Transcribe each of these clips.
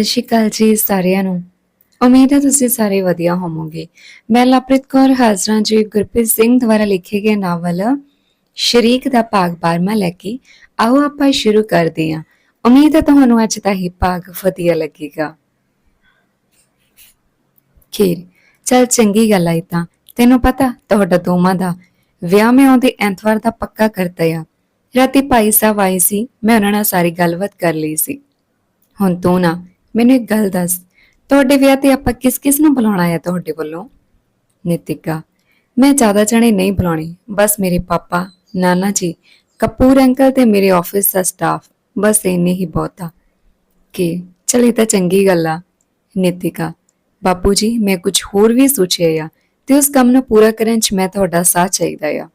ਸਤਿ ਸ਼੍ਰੀ ਅਕਾਲ ਜੀ ਸਾਰਿਆਂ ਨੂੰ। ਉਮੀਦ ਹੈ ਤੁਸੀਂ ਸਾਰੇ ਵਧੀਆ ਹੋਵੋਗੇ। ਮੈਂ ਲਵਪ੍ਰੀਤ ਕੌਰ, ਹਾਜ਼ਰਾਂ ਜੀ ਗੁਰਪ੍ਰੀਤ ਸਿੰਘ ਦੁਆਰਾ ਲਿਖੇ ਗਏ ਨਾਵਲ ਸ਼ਰੀਕ ਦਾ ਭਾਗ 12ਵਾਂ ਲੈ ਕੇ। ਆਓ ਆਪਾਂ ਸ਼ੁਰੂ ਕਰਦੇ ਹਾਂ। ਉਮੀਦ ਹੈ ਤੁਹਾਨੂੰ ਅੱਜ ਦਾ ਇਹ ਭਾਗ ਵਧੀਆ ਲੱਗੇਗਾ। ਖੇਰ, ਚਲ ਚੰਗੀ ਗੱਲ ਆਈ ਤਾਂ। ਤੈਨੂੰ ਪਤਾ, ਤੁਹਾਡਾ ਦੋਵਾਂ ਦਾ ਵਿਆਹ ਮੈਂ ਆਉਂਦੇ ਐਤਵਾਰ ਦਾ ਪੱਕਾ ਕਰਤਾ ਆ। ਰਾਤੀ ਭਾਈ ਸਾਹਿਬ ਆਏ ਸੀ, ਮੈਂ ਉਹਨਾਂ ਨਾਲ ਸਾਰੀ ਗੱਲਬਾਤ ਕਰ ਲਈ ਸੀ। ਹੁਣ ਤੂੰ ਨਾ ਮੈਨੂੰ ਇੱਕ ਗੱਲ ਦੱਸ, ਤੁਹਾਡੇ ਵਿਆਹ ਤੇ ਆਪਾਂ ਕਿਸ ਕਿਸ ਨੂੰ ਬੁਲਾਉਣਾ ਹੈ ਤੁਹਾਡੇ ਵੱਲੋਂ? ਨਿਤਿਕਾ, ਮੈਂ ਜ਼ਿਆਦਾ ਜਣੇ ਨਹੀਂ ਬੁਲਾਉਣੇ, ਬਸ ਮੇਰੇ ਪਾਪਾ, ਨਾਨਾ ਜੀ, ਕਪੂਰ ਅੰਕਲ ਤੇ ਮੇਰੇ ਆਫਿਸ ਦਾ ਸਟਾਫ ਬਸ ਇੰਨੇ ਹੀ ਬਹੁਤਾ। ਕਿ ਚਲ ਤਾਂ ਚੰਗੀ ਗੱਲ ਆ, ਨਿਤਿਕਾ, ਬਾਪੂ ਜੀ, ਮੈਂ ਕੁਝ ਹੋਰ ਵੀ ਸੋਚਿਆ ਆ ਤੇ ਉਸ ਕੰਮ ਨੂੰ ਪੂਰਾ ਕਰਨ 'ਚ ਮੈਂ ਤੁਹਾਡਾ ਸਾਥ ਚਾਹੀਦਾ ਆ।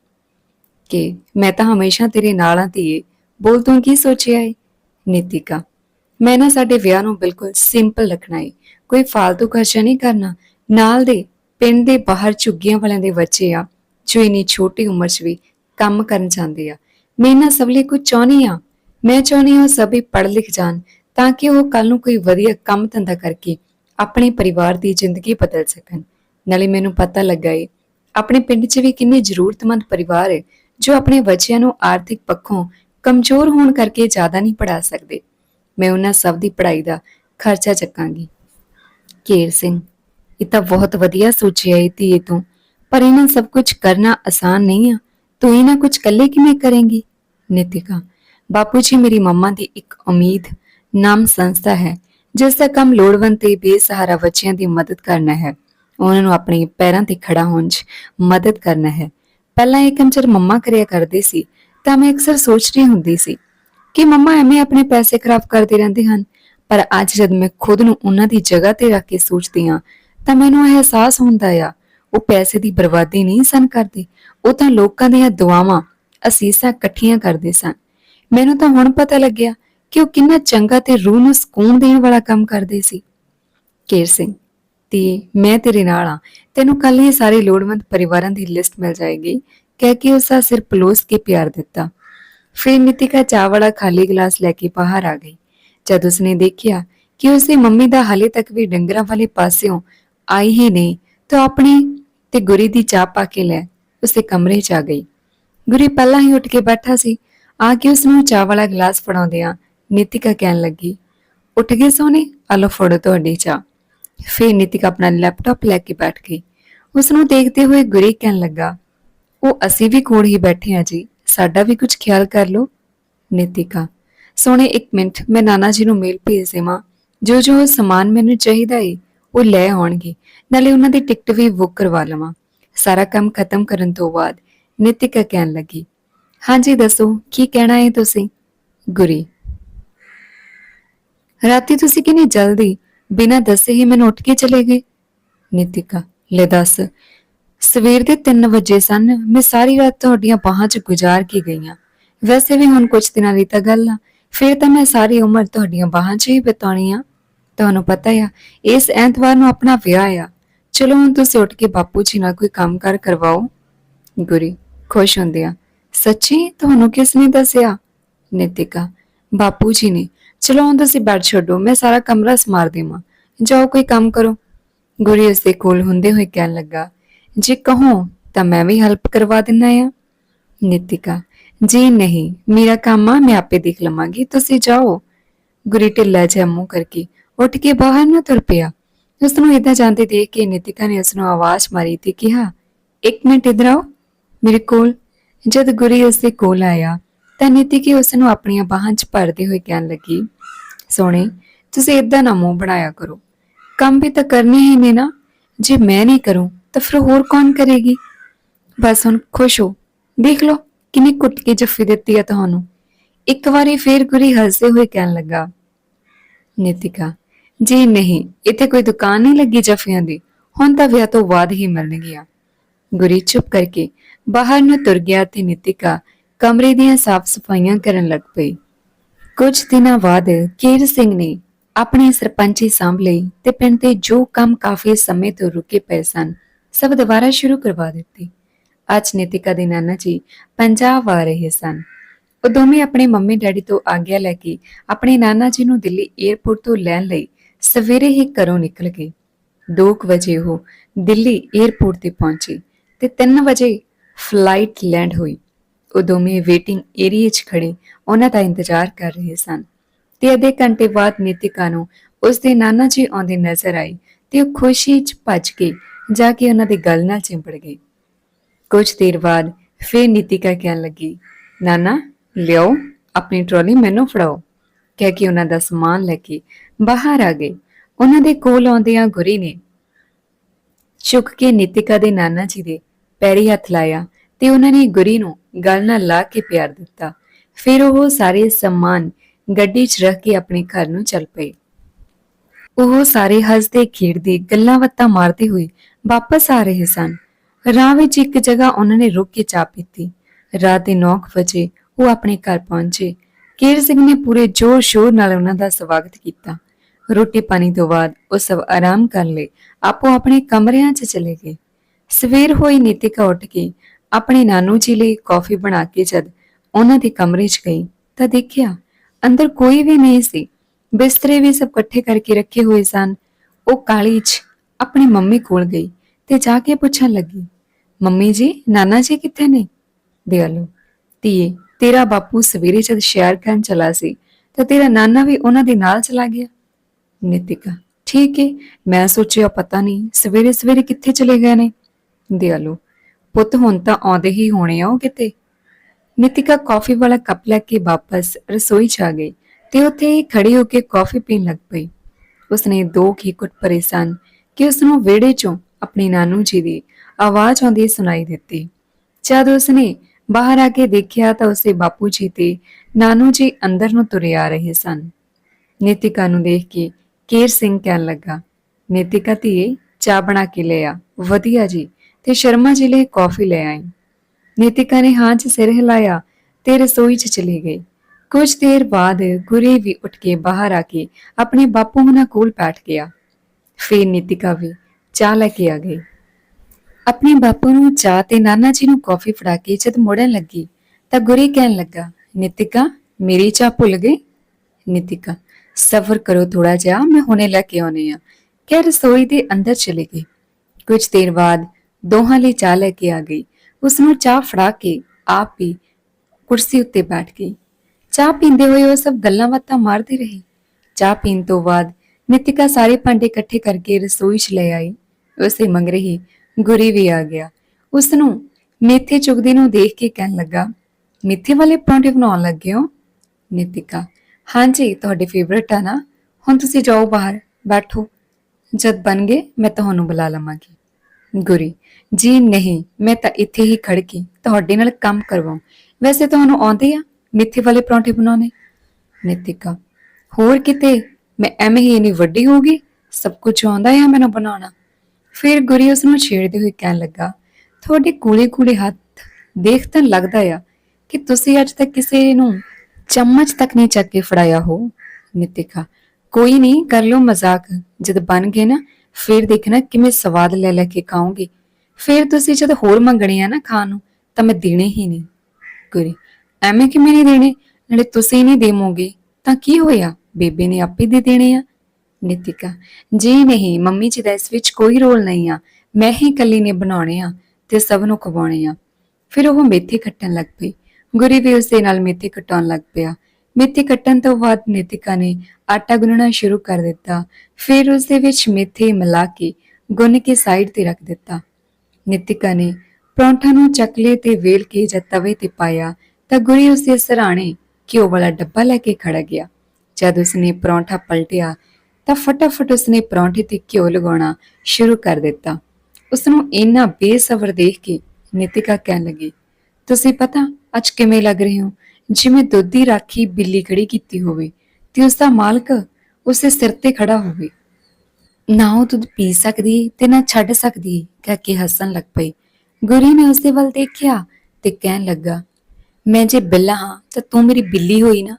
ਕਿ ਮੈਂ ਤਾਂ ਹਮੇਸ਼ਾ ਤੇਰੇ ਨਾਲ ਆ ਧੀਏ, ਬੋਲ ਤੂੰ ਕੀ ਸੋਚਿਆ ਏ? ਨਿਤਿਕਾ ਮੈਂ ਨਾ ਸਾਡੇ ਵਿਆਹ ਨੂੰ ਬਿਲਕੁਲ ਸਿੰਪਲ ਰੱਖਣਾ ਏ। ਕੋਈ ਫालतू ਖਰਚਾ ਨਹੀਂ ਕਰਨਾ। ਨਾਲ ਦੇ ਪਿੰਡ ਦੇ ਬਾਹਰ ਝੁੱਗੀਆਂ ਵਾਲਿਆਂ ਦੇ ਬੱਚੇ ਆ, ਜੋ ਇਨੀ ਛੋਟੀ ਉਮਰ 'ਚ ਵੀ ਕੰਮ ਕਰਨ ਜਾਂਦੇ ਆ। ਮੈਂ ਇਹਨਾਂ ਸਭ ਲਈ ਕੁਝ ਚਾਹਨੀ ਆ ਮੈਂ ਚਾਹੁੰਦੀ ਹਾਂ ਸਭੀ ਪੜ੍ਹ ਲਿਖ ਜਾਣ, ਤਾਂ ਕਿ ਉਹ ਕੱਲ ਨੂੰ ਕੋਈ ਵਧੀਆ ਕੰਮ ਧੰਦਾ ਕਰਕੇ ਆਪਣੇ ਪਰਿਵਾਰ ਦੀ ਜ਼ਿੰਦਗੀ ਬਦਲ ਸਕਣ। ਨਾਲੇ ਮੈਨੂੰ ਪਤਾ ਲੱਗਾ ਏ, ਆਪਣੇ ਪਿੰਡ 'ਚ ਵੀ ਕਿੰਨੇ ਜ਼ਰੂਰਤਮੰਦ ਪਰਿਵਾਰ ਹੈ ਜੋ ਆਪਣੇ ਬੱਚਿਆਂ ਨੂੰ ਆਰਥਿਕ ਪੱਖੋਂ ਕਮਜ਼ੋਰ ਹੋਣ ਕਰਕੇ ਜ਼ਿਆਦਾ ਨਹੀਂ ਪੜਾ ਸਕਦੇ। ਮੈਂ ਉਹਨਾਂ ਸਭ ਦੀ ਪੜ੍ਹਾਈ ਦਾ ਖਰਚਾ ਚੱਕਾਂਗੀ। ਕੇਰ ਸਿੰਘ, ਇਹ ਤਾਂ ਬਹੁਤ ਵਧੀਆ ਸੋਚਿਆ ਏ ਧੀਏ ਤੂੰ, ਪਰ ਇਹਨਾਂ ਸਭ ਕੁਝ ਕਰਨਾ ਆਸਾਨ ਨਹੀਂ ਆ। ਤੂੰ ਇਹਨਾਂ ਕੁਝ ਇਕੱਲੇ ਕਿਵੇਂ ਕਰੇਂਗੀ? ਨਿਤਿਕਾ, ਬਾਪੂ ਜੀ ਮੇਰੀ ਮੰਮਾ ਦੀ ਇੱਕ ਉਮੀਦ, ਨਾਮ ਸੰਸਥਾ ਹੈ, ਜਿਸ ਦਾ ਕੰਮ ਲੋੜਵੰਦ ਤੇ ਬੇਸਹਾਰਾ ਬੱਚਿਆਂ ਦੀ ਮਦਦ ਕਰਨਾ ਹੈ। ਉਹਨਾਂ ਨੂੰ ਆਪਣੇ ਪੈਰਾਂ ਤੇ ਖੜਾ ਹੋਣ 'ਚ ਮਦਦ ਕਰਨਾ ਹੈ। ਪਹਿਲਾਂ ਇਹ ਕੰਮ ਜਦ ਮੰਮਾ ਕਰਿਆ ਕਰਦੇ ਸੀ, ਤਾਂ ਮੈਂ ਅਕਸਰ ਸੋਚ ਰਹੀ ਹੁੰਦੀ ਸੀ ਕਿ ਮੰਮਾ ਐਵੇਂ ਆਪਣੇ ਪੈਸੇ ਖਰਾਬ ਕਰਦੇ ਰਹਿੰਦੇ ਹਨ। ਪਰ ਅੱਜ ਜਦ ਮੈਂ ਖੁਦ ਨੂੰ ਉਹਨਾਂ ਦੀ ਜਗ੍ਹਾ ਤੇ ਰੱਖ ਕੇ ਸੋਚਦੀ ਹਾਂ, ਤਾਂ ਮੈਨੂੰ ਇਹ ਅਹਿਸਾਸ ਹੁੰਦਾ ਆ, ਉਹ ਪੈਸੇ ਦੀ ਬਰਬਾਦੀ ਨਹੀਂ ਸਨ ਕਰਦੇ। ਉਹ ਤਾਂ ਲੋਕਾਂ ਦੀਆਂ ਦੁਆਵਾਂ ਅਸੀਸਾਂ ਇਕੱਠੀਆਂ ਕਰਦੇ ਸਨ। ਮੈਨੂੰ ਤਾਂ ਹੁਣ ਪਤਾ ਲੱਗਿਆ ਕਿ ਉਹ ਕਿੰਨਾ ਚੰਗਾ ਤੇ ਰੂਹ ਨੂੰ ਸਕੂਨ ਦੇਣ ਵਾਲਾ ਕੰਮ ਕਰਦੇ ਸੀ। ਕੇਰ ਸਿੰਘ, ਤੇ ਮੈਂ ਤੇਰੇ ਨਾਲ ਆ ਤੈਨੂੰ ਕੱਲ ਹੀ ਸਾਰੇ ਲੋੜਵੰਦ ਪਰਿਵਾਰਾਂ ਦੀ ਲਿਸਟ ਮਿਲ ਜਾਏਗੀ। ਕਹਿ ਕੇ ਉਸ ਦਾ ਸਿਰ ਪਲੋਸ ਕੇ ਪਿਆਰ ਦਿੱਤਾ। ਫਿਰ ਨਿਤਿਕਾ ਚਾਹ ਵਾਲਾ ਖਾਲੀ ਗਲਾਸ ਲੈ ਕੇ ਬਾਹਰ ਆ ਗਈ। ਜਦ ਉਸਨੇ ਦੇਖਿਆ ਕਿ ਉਸਦੀ ਮੰਮੀ ਦਾ ਹਾਲੇ ਤੱਕ ਵੀ ਡੰਗਰਾਂ ਵਾਲੇ ਪਾਸਿਓਂ ਆਈ ਹੀ ਨਹੀਂ, ਤਾਂ ਆਪਣੀ ਤੇ ਗੁਰੀ ਦੀ ਚਾਹ ਪਾ ਕੇ ਲੈ ਉਸਦੇ ਕਮਰੇ 'ਚ ਆ ਗਈ। ਗੁਰੀ ਪਹਿਲਾਂ ਹੀ ਉੱਠ ਕੇ ਬੈਠਾ ਸੀ। ਆ ਕੇ ਉਸ ਨੂੰ ਚਾਹ ਵਾਲਾ ਗਲਾਸ ਫੜਾਉਂਦਿਆਂ ਨਿਤਿਕਾ ਕਹਿਣ ਲੱਗੀ, ਉੱਠ ਗਏ ਸੋਨੇ ਆਲੋ ਫੜੋ ਤੁਹਾਡੀ ਚਾਹ। ਫਿਰ ਨਿਤਿਕਾ ਆਪਣਾ ਲੈਪਟਾਪ ਲੈ ਕੇ ਬੈਠ ਗਈ। ਉਸ ਨੂੰ ਦੇਖਦੇ ਹੋਏ ਗੁਰੀ ਕਹਿਣ ਲੱਗਾ, ਉਹ ਅਸੀਂ ਵੀ ਕੋਲ ਹੀ ਬੈਠੇ ਆ ਜੀ। ਸਾਡਾ ਵੀ ਕੁਝ ਖਿਆਲ ਕਰ ਲਓ, ਨਿਤਿਕਾ। ਸੋਹਣੇ ਇੱਕ ਮਿੰਟ ਮੈਂ ਨਾਨਾ ਜੀ ਨੂੰ ਮੇਲ ਭੇਜ ਦੇਵਾਂ। ਜੋ ਜੋ ਸਮਾਨ ਮੈਨੂੰ ਚਾਹੀਦਾ ਏ, ਉਹ ਲੈ ਆਉਣਗੇ। ਨਾਲੇ ਉਹਨਾਂ ਦੀ ਟਿਕਟ ਵੀ ਬੁੱਕ ਕਰਵਾ ਲਵਾਂ। ਸਾਰਾ ਕੰਮ ਖਤਮ ਕਰਨ ਤੋਂ ਬਾਅਦ ਨਿਤਿਕਾ ਕਹਿਣ ਲੱਗੀ, ਹਾਂਜੀ, ਦੱਸੋ, ਕੀ ਕਹਿਣਾ ਹੈ ਤੁਸੀਂ? ਗੁਰੀ, ਰਾਤੀ ਤੁਸੀਂ ਕਿੰਨੀ ਜਲਦੀ ਬਿਨਾਂ ਦੱਸੇ ਹੀ ਮੈਨੂੰ ਉੱਠ ਕੇ ਚਲੇ ਗਏ? ਨਿਤਿਕਾ, ਲੈ ਦੱਸ ਸਵੇਰ ਦੇ 3 ਵਜੇ ਸਨ, ਮੈਂ ਸਾਰੀ ਰਾਤ ਤੁਹਾਡੀਆਂ ਬਾਹਾਂ 'ਚ ਗੁਜ਼ਾਰ ਕੇ ਗਈਆਂ ਵੈਸੇ ਵੀ ਹੁਣ ਕੁਝ ਦਿਨਾਂ ਦੀ ਤਾਂ ਗੱਲ ਆ, ਫਿਰ ਤਾਂ ਮੈਂ ਸਾਰੀ ਉਮਰ ਤੁਹਾਡੀਆਂ ਬਾਹਾਂ 'ਚ ਹੀ ਬਿਤਾਉਣੀ ਆ। ਤੁਹਾਨੂੰ ਪਤਾ ਆ, ਇਸ ਐਤਵਾਰ ਨੂੰ ਆਪਣਾ ਵਿਆਹ ਆ। ਚਲੋ ਹੁਣ ਤੁਸੀਂ ਉੱਠ ਕੇ ਬਾਪੂ ਜੀ ਨਾਲ ਕੋਈ ਕੰਮ ਕਰ ਕਰਵਾਓ। ਗੁਰੀ, ਖੁਸ਼ ਹੁੰਦੇ ਆ। ਸੱਚੀ, ਤੁਹਾਨੂੰ ਕਿਸ ਨੇ ਦੱਸਿਆ? ਨਿਤਿਕਾ, ਬਾਪੂ ਜੀ ਨੇ। ਚਲੋ ਹੁਣ ਤੁਸੀਂ ਬੈਠ ਛੱਡੋ, ਮੈਂ ਸਾਰਾ ਕਮਰਾ ਸਮਾਰ ਦੇਵਾਂ। ਜਾਓ ਕੋਈ ਕੰਮ ਕਰੋ। ਗੁਰੀ ਉਸਦੇ ਕੋਲ ਹੁੰਦੇ ਹੋਏ ਕਹਿਣ ਲੱਗਾ ਜੇ ਕਹੋ ਤਾਂ ਮੈਂ ਵੀ ਹੈਲਪ ਕਰਵਾ ਦਿੰਨਾ ਆ। ਨਿਤਿਕਾ, ਜੀ ਨਹੀਂ, ਮੇਰਾ ਕੰਮ ਆ, ਮੈਂ ਆਪੇ ਦੇਖ ਲਵਾਂਗੀ, ਤੁਸੀਂ ਜਾਓ। ਗੁਰੀ ਢਿੱਲਾ ਜਿਹਾ ਮੂੰਹ ਕਰਕੇ ਉੱਠ ਕੇ ਬਾਹਰ ਨੂੰ ਤੁਰ ਪਿਆ। ਉਸ ਨੂੰ ਇਦਾਂ ਜਾਂਦੇ ਦੇਖ ਕੇ ਨਿਤਿਕਾ ਨੇ ਉਸ ਨੂੰ ਆਵਾਜ਼ ਮਾਰੀ ਤੇ ਕਿਹਾ, ਇੱਕ ਮਿੰਟ ਇਧਰ ਆਓ, ਮੇਰੇ ਕੋਲ। ਜਦ ਗੁਰੀ ਉਸ ਦੇ ਕੋਲ ਆਇਆ, ਤਾਂ ਨਿਤਿਕੀ ਉਸ ਨੂੰ ਆਪਣੀਆਂ ਬਾਹਾਂ 'ਚ ਭਰਦੇ ਹੋਏ ਕਹਿਣ ਲੱਗੀ, ਸੋਹਣੇ, ਤੁਸੀਂ ਇਦਾਂ ਨਾ ਮੂੰਹ ਬਣਾਇਆ ਕਰੋ। ਕੰਮ ਵੀ ਤਾਂ ਕਰਨੇ ਹੀ ਨੇ ਨਾ। ਜੇ ਮੈਂ ਨਹੀਂ ਕਰੂੰ ਤਾਂ ਫਿਰ ਹੋਰ ਕੌਣ ਕਰੇਗੀ? ਬਸ ਹੁਣ ਖੁਸ਼ ਹੋ। ਦੇਖ ਲਓ, ਕਿੰਨੀ ਕੁੱਟ ਕੇ ਜੱਫੀ ਦਿੱਤੀ ਆ ਤੁਹਾਨੂੰ। ਇੱਕ ਵਾਰੀ ਫੇਰ ਗੁਰੀ ਹੱਸਦੇ ਹੋਏ ਕਹਿਣ ਲੱਗਾ, ਨਿਤਿਕਾ, ਜੀ ਨਹੀਂ, ਇੱਥੇ ਕੋਈ ਦੁਕਾਨ ਨਹੀਂ ਲੱਗੀ ਜੱਫੀਆਂ ਦੀ। ਹੁਣ ਤਾਂ ਵਿਆਹ ਤੋਂ ਬਾਅਦ ਹੀ ਮਿਲਣਗੀਆਂ। ਗੁਰੀ ਚੁੱਪ ਕਰਕੇ ਬਾਹਰ ਨੂੰ ਤੁਰ ਗਿਆ ਤੇ ਨਿਤਿਕਾ ਕਮਰੇ ਦੀਆਂ ਸਾਫ਼ ਸਫਾਈਆਂ ਕਰਨ ਲੱਗ ਪਈ। ਕੁਝ ਦਿਨਾਂ ਬਾਅਦ ਕੇਰ ਸਿੰਘ ਨੇ ਆਪਣੀ ਸਰਪੰਚੀ ਸੰਭ ਲਈ ਤੇ ਪਿੰਡ ਦੇ ਜੋ ਕੰਮ ਕਾਫੀ ਸਮੇਂ ਤੋਂ ਰੁਕੇ ਪਏ ਸਨ ਸਭ ਦੁਬਾਰਾ ਸ਼ੁਰੂ ਕਰਵਾ ਦਿੱਤੇ। ਅੱਜ ਨਿਤਿਕਾ ਦੇ ਨਾਨਾ ਜੀ ਪੰਜਾਬ ਆ ਰਹੇ ਸਨ। ਉਹ ਦੋਵੇਂ ਆਪਣੇ ਮੰਮੀ ਡੈਡੀ ਤੋਂ ਆਗਿਆ ਲੈ ਕੇ ਆਪਣੇ ਨਾਨਾ ਜੀ ਨੂੰ ਦਿੱਲੀ 에ਅਰਪੋਰਟ ਤੋਂ ਲੈਣ ਲਈ ਸਵੇਰੇ ਹੀ ਘਰੋਂ ਨਿਕਲ ਗਈ 2 ਵਜੇ ਉਹ ਦਿੱਲੀ 에ਅਰਪੋਰਟ ਤੇ ਪਹੁੰਚੀ ਤੇ 3 ਵਜੇ ਫਲਾਈਟ ਲੈਂਡ ਹੋਈ। ਉਹ ਦੋਵੇਂ ਵੇਟਿੰਗ ਏਰੀਆ 'ਚ ਖੜੇ ਉਹਨਾਂ ਦਾ ਇੰਤਜ਼ਾਰ ਕਰ ਰਹੇ ਸਨ ਤੇ ਅੱਧੇ ਘੰਟੇ ਬਾਅਦ ਨੀਤਿਕਾ ਨੂੰ ਉਸ ਦੇ ਨਾਨਾ ਜੀ ਆਉਂਦੇ ਨਜ਼ਰ ਆਏ ਤੇ ਉਹ ਖੁਸ਼ੀ 'ਚ ਭੱਜ ਕੇ ਜਾ ਕੇ ਉਹਨਾਂ ਦੇ ਗਲ ਨਾਲ ਚਿੰਬੜ ਗਈ। ਕੁਝ ਦੇਰ ਬਾਅਦ ਫਿਰ ਨੀਤਿਕਾ ਕਹਿਣ ਲੱਗੀ, ਨਾਨਾ ਲਿਓ ਆਪਣੀ ਟਰਾਲੀ ਮੈਨੂੰ ਫੜਾਓ। ਕਹਿ ਕੇ ਉਹਨਾਂ ਦਾ ਸਮਾਨ ਲੈ ਕੇ ਬਾਹਰ ਆ ਗਏ। ਉਹਨਾਂ ਦੇ ਕੋਲ ਆਉਂਦਿਆਂ ਗੁਰੀ ਨੇ ਚੁੱਕ ਕੇ ਨੀਤਿਕਾ ਦੇ ਨਾਨਾ ਜੀ ਦੇ ਪੈਰੀ ਹੱਥ ਲਾਇਆ ਤੇ ਉਹਨਾਂ ਨੇ ਗੁਰੀ ਨੂੰ ਗਲ ਨਾਲ ਲਾ ਕੇ ਪਿਆਰ ਦਿੱਤਾ। ਫਿਰ ਉਹ ਸਾਰੇ ਸਮਾਨ ਗੱਡੀ 'ਚ ਰੱਖ ਕੇ ਆਪਣੇ ਘਰ ਨੂੰ ਚੱਲ ਪਏ। ਉਹ ਸਾਰੇ ਹੱਸਦੇ ਖੇਡਦੇ ਗੱਲਾਂ ਬਾਤਾਂ ਮਾਰਦੇ ਹੋਏ ਵਾਪਸ ਆ ਰਹੇ ਸਨ। ਰਾਹ ਵਿੱਚ ਇੱਕ ਜਗ੍ਹਾ ਉਹਨਾਂ ਨੇ ਰੁਕ ਕੇ ਚਾਹ ਪੀਤੀ। ਰਾਤ ਦੇ 9 ਵਜੇ ਉਹ ਆਪਣੇ ਘਰ ਪਹੁੰਚੇ। ਕੇਰ ਸਿੰਘ ਨੇ ਪੂਰੇ ਜੋਰ ਸ਼ੋਰ ਨਾਲ ਉਹਨਾਂ ਦਾ ਸਵਾਗਤ ਕੀਤਾ। ਰੋਟੀ ਪਾਣੀ ਤੋਂ ਬਾਅਦ ਉਹ ਸਭ ਆਰਾਮ ਕਰ ਲਏ ਆਪੋ ਆਪਣੇ ਕਮਰਿਆਂ 'ਚ ਚਲੇ ਗਏ। ਸਵੇਰ ਹੋਈ ਨੀਤਿਕਾ ਉੱਠ ਕੇ ਆਪਣੇ ਨਾਨੂ ਜੀ ਲਈ ਕੌਫੀ ਬਣਾ ਕੇ ਜਦ ਉਹਨਾਂ ਦੇ ਕਮਰੇ 'ਚ ਗਈ ਤਾਂ ਦੇਖਿਆ ਅੰਦਰ ਕੋਈ ਵੀ ਨਹੀਂ ਸੀ। ਬਿਸਤਰੇ ਵੀ ਸਭ ਇਕੱਠੇ ਕਰਕੇ ਰੱਖੇ ਹੋਏ ਸਨ। ਉਹ ਕਾਲੀ 'ਚ ਆਪਣੀ ਮੰਮੀ ਕੋਲ ਗਈ। ਤੇ ਜਾ ਕੇ ਪੁੱਛਣ ਲੱਗੀ, ਮੰਮੀ ਜੀ, ਨਾਨਾ ਜੀ ਕਿੱਥੇ ਨੇ? ਦਿਆਲੂ ਧੀਏ, ਤੇਰਾ ਬਾਪੂ ਸਵੇਰੇ ਜਦ ਸ਼ਹਿਰ ਕਰਨ ਚਲਾ ਸੀ, ਤਾਂ ਤੇਰਾ ਨਾਨਾ ਵੀ ਉਹਨਾਂ ਦੇ ਨਾਲ ਚਲਾ ਗਿਆ। ਨਿਤਿਕਾ, ਠੀਕ ਹੈ ਮੈਂ ਸੋਚਿਆ ਪਤਾ ਨਹੀਂ, ਸਵੇਰੇ ਸਵੇਰੇ ਕਿੱਥੇ ਚਲੇ ਗਏ ਨੇ? ਦਿਆਲੂ ਪੁੱਤ ਹੁਣ ਤਾਂ ਆਉਂਦੇ ਹੀ ਹੋਣੇ ਆ ਉਹ ਕਿਤੇ। ਨਿਤਿਕਾ ਕਾਫੀ ਵਾਲਾ ਕੱਪ ਲੈ ਕੇ ਵਾਪਸ ਰਸੋਈ 'ਚ ਆ ਗਈ ਤੇ ਉੱਥੇ ਹੀ ਖੜੀ ਹੋ ਕੇ ਕਾਫੀ ਪੀਣ ਲੱਗ ਪਈ। ਉਸਨੇ ਦੋ ਕੀ ਕੁੱਟ ਪਰੇ ਸਨ ਕਿ ਉਸਨੂੰ ਵਿਹੜੇ 'ਚੋਂ ਆਪਣੀ ਨਾਨੂ ਜੀ ਦੀ ਆਵਾਜ਼ ਆਉਂਦੀ ਸੁਣਾਈ ਦਿੱਤੀ। ਜਦ ਉਸਨੇ ਬਾਹਰ ਆ ਕੇ ਦੇਖਿਆ ਤਾਂ ਉਸੇ ਬਾਪੂ ਜੀ ਤੇ ਨਾਨੂ ਜੀ ਅੰਦਰ ਨੂੰ ਤੁਰੇ ਆ ਰਹੇ ਸਨ। ਨੀਤਿਕਾ ਨੂੰ ਦੇਖ ਕੇ ਕੇਰ ਸਿੰਘ ਕਹਿਣ ਲੱਗਾ, ਨੀਤਿਕਾ ਧੀਏ, ਚਾਹ ਬਣਾ ਕੇ ਲੈ ਆ। ਵਧੀਆ ਜੀ, ਤੇ ਸ਼ਰਮਾ ਜੀ ਲਈ ਕੌਫੀ ਲੈ ਆਈ। ਨੀਤਿਕਾ ਨੇ ਹਾਂ 'ਚ ਸਿਰ ਹਿਲਾਇਆ ਤੇ ਰਸੋਈ 'ਚ ਚਲੀ ਗਈ। ਕੁਝ ਦੇਰ ਬਾਅਦ ਗੁਰੇ ਵੀ ਉੱਠ ਕੇ ਬਾਹਰ ਆ ਕੇ ਆਪਣੇ ਬਾਪੂ ਹੁਣਾਂ ਕੋਲ ਬੈਠ ਗਿਆ। ਫਿਰ ਨੀਤਿਕਾ ਵੀ ਚਾਹ ਲੈ ਕੇ ਆ ਗਈ। ਆਪਣੇ ਬਾਪੂ ਨੂੰ ਚਾਹ ਤੇ ਨਾਨਾ ਜੀ ਨੂੰ ਕੌਫੀ ਫੜਾ ਕੇ ਜਦ ਮੁੜਨ ਲੱਗੀ, ਤਾਂ ਗੁਰੀ ਕਹਿਣ ਲੱਗਾ, ਨਿਤਿਕਾ, ਮੇਰੀ ਚਾਹ ਭੁੱਲ ਗਈ? ਨਿਤਿਕਾ, ਸਬਰ ਕਰੋ ਥੋੜਾ ਜਿਹਾ, ਮੈਂ ਹੁਣੇ ਲੈ ਕੇ ਆਉਣੀ ਆ ਕਹਿ ਰਸੋਈ ਦੇ ਅੰਦਰ ਚਲੀ ਗਈ। ਕੁਝ ਦੇਰ ਬਾਅਦ ਦੋਹਾਂ ਲਈ ਚਾਹ ਲੈ ਕੇ ਆ ਗਈ। ਉਸ ਨੂੰ ਚਾਹ ਫੜਾ ਕੇ ਆਪ ਹੀ ਕੁਰਸੀ ਉੱਤੇ ਬੈਠ ਗਈ। ਚਾਹ ਪੀਂਦੇ ਹੋਏ ਉਹ ਸਭ ਗੱਲਾਂ ਬਾਤਾਂ ਮਾਰਦੇ ਰਹੇ। ਚਾਹ ਪੀਣ ਤੋਂ ਬਾਅਦ ਨਿਤਿਕਾ ਸਾਰੇ ਭਾਂਡੇ ਇਕੱਠੇ ਕਰਕੇ ਰਸੋਈ 'ਚ ਲੈ ਆਈ। ਉਸੇ ਮੰਗਰੇ ਹੀ ਗੁਰੀ ਵੀ ਆ ਗਿਆ। ਉਸ ਨੂੰ ਮੇਥੇ ਚੁਗਦੀ ਨੂੰ ਦੇਖ ਕੇ ਕਹਿਣ ਲੱਗਾ, ਮੇਥੇ ਵਾਲੇ ਪਰੌਂਠੇ ਬਣਾਉਣ ਲੱਗੇ ਹੋ? ਨਿਤਿਕਾ, ਹਾਂਜੀ, ਤੁਹਾਡੇ ਫੇਵਰਟ ਆ ਨਾ। ਹੁਣ ਤੁਸੀਂ ਜਾਓ ਬਾਹਰ, ਬੈਠੋ। ਜਦ ਬਣ ਗਏ, ਮੈਂ ਤੁਹਾਨੂੰ ਬੁਲਾ ਲਵਾਂਗੀ। ਗੁਰੀ, ਜੀ ਨਹੀਂ, ਮੈਂ ਤਾਂ ਇੱਥੇ ਹੀ ਖੜ ਕੇ ਤੁਹਾਡੇ ਨਾਲ ਕੰਮ ਕਰਵਾਉਂ। ਵੈਸੇ ਤੁਹਾਨੂੰ ਆਉਂਦੇ ਆ ਮਿੱਠੇ ਵਾਲੇ ਪਰੌਂਠੇ ਬਣਾਉਣੇ? ਨਿਤਿਕਾ, ਹੋਰ ਕਿਤੇ? ਮੈਂ ਐਵੇਂ ਹੀ ਇੰਨੀ ਵੱਡੀ ਹੋ ਗਈ, ਸਭ ਕੁਝ ਆਉਂਦਾ ਹੈ ਮੈਨੂੰ ਬਣਾਉਣਾ। ਫਿਰ ਗੁਰੀ ਉਸ ਨੂੰ ਛੇੜਦੇ ਹੋਏ ਕਹਿਣ ਲੱਗਾ, ਤੁਹਾਡੇ ਕੂਲੇ ਕੂਲੇ ਹੱਥ ਦੇਖ ਤਾਂ ਲੱਗਦਾ ਆ ਕਿ ਤੁਸੀਂ ਅੱਜ ਤੱਕ ਕਿਸੇ ਨੂੰ ਚਮਚ ਤੱਕ ਨਹੀਂ ਚੱਕ ਕੇ ਫੜਾਇਆ ਹੋ। ਨਿਤਿਕਾ, ਕੋਈ ਨਹੀਂ, ਕਰ ਲਓ ਮਜ਼ਾਕ। ਜਦ ਬਣ ਗਏ ਨਾ, ਫਿਰ ਦੇਖਣਾ ਕਿਵੇਂ ਸਵਾਦ ਲੈ ਲੈ ਕੇ ਖਾਓਗੇ। ਫਿਰ ਤੁਸੀਂ ਜਦ ਹੋਰ ਮੰਗਣੇ ਆ ਨਾ ਖਾਣ ਨੂੰ, ਤਾਂ ਮੈਂ ਦੇਣੇ ਹੀ ਨਹੀਂ। ਗੁਰੀ, ਐਵੇਂ ਕਿਵੇਂ ਨਹੀਂ ਦੇਣੇ? ਨਾਲੇ ਤੁਸੀਂ ਨਹੀਂ ਦੇਵੋਗੇ, ਤਾਂ ਕੀ ਹੋਇਆ? ਬੇਬੇ ਨੇ ਆਪੇ ਦੇ ਦੇਣੇ ਆ। ਨਿਤਿਕਾ, ਜੀ ਨਹੀਂ, ਮੰਮੀ ਜੀ ਦਾ ਇਸ ਵਿੱਚ ਕੋਈ ਰੋਲ ਨਹੀਂ ਆ। ਮੈਂ ਹੀ ਇਕੱਲੀ ਨੇ ਬਣਾਉਣੇ ਆ ਤੇ ਸਭ ਨੂੰ ਖਵਾਉਣੇ ਆ। ਫਿਰ ਉਹ ਮੇਥੀ ਕੱਟਣ ਲੱਗ ਪਈ। ਗੁਰੀ ਵੀ ਉਸ ਦੇ ਨਾਲ ਮੇਥੀ ਕਟਾਉਣ ਲੱਗ ਪਿਆ। ਮੇਥੀ ਕੱਟਣ ਤੋਂ ਬਾਅਦ ਨਿਤਿਕਾ ਨੇ ਆਟਾ ਗੁੰਨਣਾ ਸ਼ੁਰੂ ਕਰ ਦਿੱਤਾ। ਫਿਰ ਉਸ ਦੇ ਵਿੱਚ ਮੇਥੀ ਮਿਲਾ ਕੇ ਗੁੰਨ ਕੇ ਸਾਈਡ ਤੇ ਰੱਖ ਦਿੱਤਾ। ਨਿਤਿਕਾ ਨੇ ਪਰੌਂਠਾ ਨੂੰ ਚਕਲੇ ਤੇ ਵੇਲ ਕੇ ਜਦ ਤਵੇ ਤੇ ਪਾਇਆ ਤਾਂ ਗੁਰੀ ਉਸ ਦੇ ਸਰਾਣੇ ਘਿਓ ਵਾਲਾ ਡੱਬਾ ਲੈ ਕੇ ਖੜਾ ਗਿਆ। ਜਦ ਉਸਨੇ ਪਰੌਂਠਾ ਪਲਟਿਆ ਤਾਂ ਫਟਾਫਟ ਉਸਨੇ ਪਰੌਂਠੇ ਤੇ ਘਿਓ ਲਗਾਉਣਾ ਸ਼ੁਰੂ ਕਰ ਦਿੱਤਾ। ਉਸ ਨੂੰ ਇੰਨਾ ਬੇਸਬਰ ਦੇਖ ਕੇ ਨਿਤਿਕਾ ਕਹਿਣ ਲੱਗੀ, ਤੁਸੀਂ ਪਤਾ ਅੱਜ ਕਿਵੇਂ ਲੱਗ ਰਹੇ ਹੋ? ਜਿਵੇਂ ਦੁੱਧ ਦੀ ਰਾਖੀ ਬਿੱਲੀ ਖੜੀ ਕੀਤੀ ਹੋਵੇ ਤੇ ਉਸ ਦਾ ਮਾਲਕ ਉਸੇ ਸਿਰ ਤੇ ਖੜਾ ਹੋਵੇ। ਨਾ ਉਹ ਦੁੱਧ ਪੀ ਸਕਦੀ ਤੇ ਨਾ ਛੱਡ ਸਕਦੀ, ਕਹਿ ਕੇ ਹੱਸਣ ਲੱਗ ਪਈ। ਗੁਰੀ ਨੇ ਉਸਦੇ ਵੱਲ ਦੇਖਿਆ ਤੇ ਕਹਿਣ ਲੱਗਾ, ਮੈਂ ਜੇ ਬਿੱਲਾ ਹਾਂ ਤਾਂ ਤੂੰ ਮੇਰੀ ਬਿੱਲੀ ਹੋਈ ਨਾ,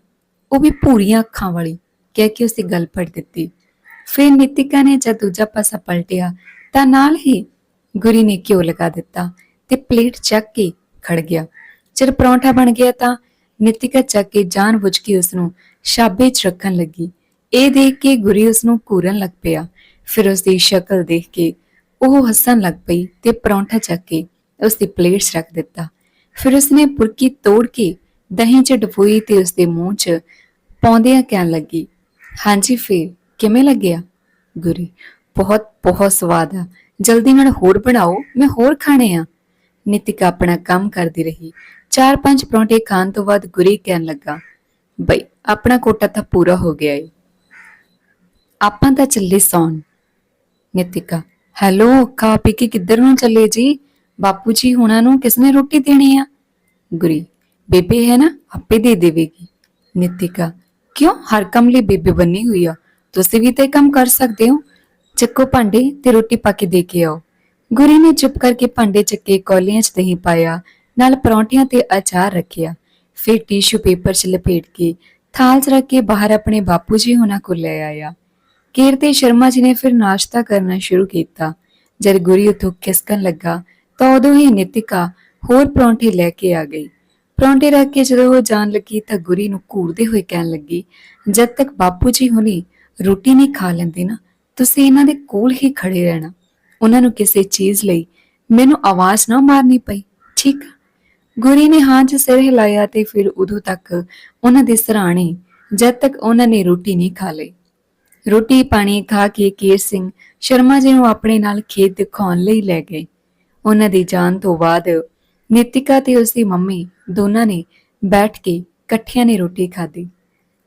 ਉਹ ਵੀ ਭੂਰੀਆਂ ਅੱਖਾਂ ਵਾਲੀ, ਕਹਿ ਕੇ ਉਸ ਗੱਲ ਫੜ ਦਿੱਤੀ। ਫਿਰ ਨਿਤਿਕਾ ਨੇ ਜਦ ਦੂਜਾ ਪਾਸਾ ਪਲਟਿਆ ਤਾਂ ਨਾਲ ਹੀ ਗੁਰੀ ਨੇ ਘਿਓ ਲਗਾ ਦਿੱਤਾ ਤੇ ਪਲੇਟ ਚੱਕ ਕੇ ਖੜ ਗਿਆ। ਜਦ ਪਰੌਂਠਾ ਬਣ ਗਿਆ ਤਾਂ ਨਿਤਿਕਾ ਚੱਕ ਕੇ ਜਾਣਬੁੱਝ ਕੇ ਉਸ ਨੂੰ ਸ਼ਾਬੇ 'ਚ ਰੱਖਣ ਲੱਗੀ। ਇਹ ਦੇਖ ਕੇ ਗੁਰੀ ਉਸ ਨੂੰ ਘੂਰਨ ਲੱਗ ਪਿਆ। ਫਿਰ ਉਸ ਦੀ ਸ਼ਕਲ ਦੇਖ ਕੇ ਉਹ ਹੱਸਣ ਲੱਗ ਪਈ ਤੇ ਪਰੌਂਠਾ ਚੱਕ ਕੇ ਉਸ ਦੀ ਪਲੇਟ ਰੱਖ ਦਿੱਤਾ। ਫਿਰ ਉਸਨੇ ਪੁਰਕੀ ਤੋੜ ਕੇ ਦਹੀਂ 'ਚ ਡਫੋਈ ਤੇ ਉਸ ਦੇ ਮੂੰਹ 'ਚ ਪਾਉਂਦਿਆਂ ਕਹਿਣ ਲੱਗੀ, ਹਾਂਜੀ, ਫੇਰ। ਕਿਵੇਂ ਲੱਗਿਆ ਗੁਰੀ, ਬਹੁਤ ਬਹੁਤ ਸਵਾਦ ਆ। ਜਲਦੀ ਨਾਲ ਹੋਰ ਬਣਾਓ, ਮੈਂ ਹੋਰ ਖਾਣੇ ਆ। ਨਿਤਿਕਾ ਆਪਣਾ ਕੰਮ ਕਰਦੀ ਰਹੀ। ਚਾਰ ਪੰਜ ਪਰੌਂਠੇ ਖਾਣ ਤੋਂ ਬਾਅਦ ਗੁਰੀ ਕਹਿਣ ਲੱਗਾ, ਬਈ, ਆਪਣਾ ਕੋਟਾ ਤਾਂ ਪੂਰਾ ਹੋ ਗਿਆ ਏ। ਆਪਾਂ ਤਾਂ ਚੱਲੇ ਸੌਣ। ਨਿਤਿਕਾ, ਹੈਲੋ, ਖਾ ਪੀ ਕੇ ਕਿੱਧਰ ਨੂੰ ਚੱਲੇ ਜੀ? ਬਾਪੂ ਜੀ ਹੁਣਾਂ ਨੂੰ ਕਿਸਨੇ ਰੋਟੀ ਦੇਣੀ ਆ? ਗੁਰੀ, ਬੇਬੇ ਹੈ ਨਾ, ਆਪੇ ਦੇ ਦੇਵੇਗੀ। ਨਿਤਿਕਾ, ਕਿਉਂ? ਹਰ ਕੰਮ ਲਈ ਬੇਬੇ ਬੰਨੀ ਹੋਈ ਆ। ਤੁਸੀਂ ਵੀ ਤਾਂ ਇਹ ਕੰਮ ਕਰ ਸਕਦੇ ਹੋ। ਚੱਕੋ ਭਾਂਡੇ ਤੇ ਰੋਟੀ ਪਾ ਕੇ ਦੇ ਕੇ ਆਓ। ਗੁਰੀ ਨੇ ਚੁੱਪ ਕਰਕੇ ਭਾਂਡੇ ਚੱਕੇ, ਕੌਲੀਆਂ 'ਚ ਦਹੀਂ ਪਾਇਆ, ਨਾਲ ਪਰੌਂਠਿਆਂ ਤੇ ਅਚਾਰ ਰੱਖਿਆ। ਫਿਰ ਟਿਸ਼ੂ ਪੇਪਰ 'ਚ ਲਪੇਟ ਕੇ ਥਾਲ 'ਚ ਰੱਖ ਕੇ ਬਾਹਰ ਆਪਣੇ ਬਾਪੂ ਜੀ ਹੁਣਾਂ ਕੋਲ ਲੈ ਆਇਆ। ਕੀਰਤੀ ਸ਼ਰਮਾ ਜੀ ਨੇ ਫਿਰ ਨਾਸ਼ਤਾ ਕਰਨਾ ਸ਼ੁਰੂ ਕੀਤਾ। ਜਦ ਗੁਰੀ ਉਥੋਂ ਖਿਸਕਣ ਲੱਗਾ, ਤਾਂ ਉਦੋਂ ਹੀ ਨਿਤਿਕਾ ਹੋਰ ਪਰੌਂਠੇ ਲੈ ਕੇ ਆ ਗਈ। ਪਰੌਂਠੇ ਰੱਖ ਕੇ ਜਦੋਂ ਉਹ ਜਾਣ ਲੱਗੀ, ਤਾਂ ਗੁਰੀ ਨੂੰ ਘੂਰਦੇ ਹੋਏ ਕਹਿਣ ਲੱਗੀ, ਜਦ ਤੱਕ ਬਾਪੂ ਜੀ ਹੁਣੀ ਰੋਟੀ ਨਹੀਂ ਖਾ ਲੈਂਦੇ ਨਾ, ਤੁਸੀਂ ਇਹਨਾਂ ਦੇ ਕੋਲ ਹੀ ਖੜੇ ਰਹਿਣਾ। ਉਹਨਾਂ ਨੂੰ ਕਿਸੇ ਚੀਜ਼ ਲਈ ਮੈਨੂੰ ਆਵਾਜ਼ ਨਾ ਮਾਰਨੀ ਪਈ। ਠੀਕ ਗੁਰੀ ਨੇ ਹਾਂ 'ਚ ਸਿਰ ਹਿਲਾਇਆ ਤੇ ਫਿਰ ਉਦੋਂ ਤੱਕ ਉਹਨਾਂ ਦੇ ਸਰਾਣੇ ਜਦ ਤੱਕ ਉਹਨਾਂ ਨੇ ਰੋਟੀ ਨਹੀਂ ਖਾ ਲਈ। ਰੋਟੀ ਪਾਣੀ ਖਾ ਕੇ ਕੇਰ ਸਿੰਘ ਸ਼ਰਮਾ ਜੀ ਨੂੰ ਆਪਣੇ ਨਾਲ ਖੇਤ ਦਿਖਾਉਣ ਲਈ ਲੈ ਗਏ। ਉਹਨਾਂ ਦੀ ਜਾਨ ਤੋਂ ਬਾਅਦ ਨਿਤਿਕਾ ਤੇ ਉਸਦੀ ਮੰਮੀ ਦੋਨਾਂ ਨੇ ਬੈਠ ਕੇ ਇਕੱਠਿਆਂ ਨੇ ਰੋਟੀ ਖਾਧੀ।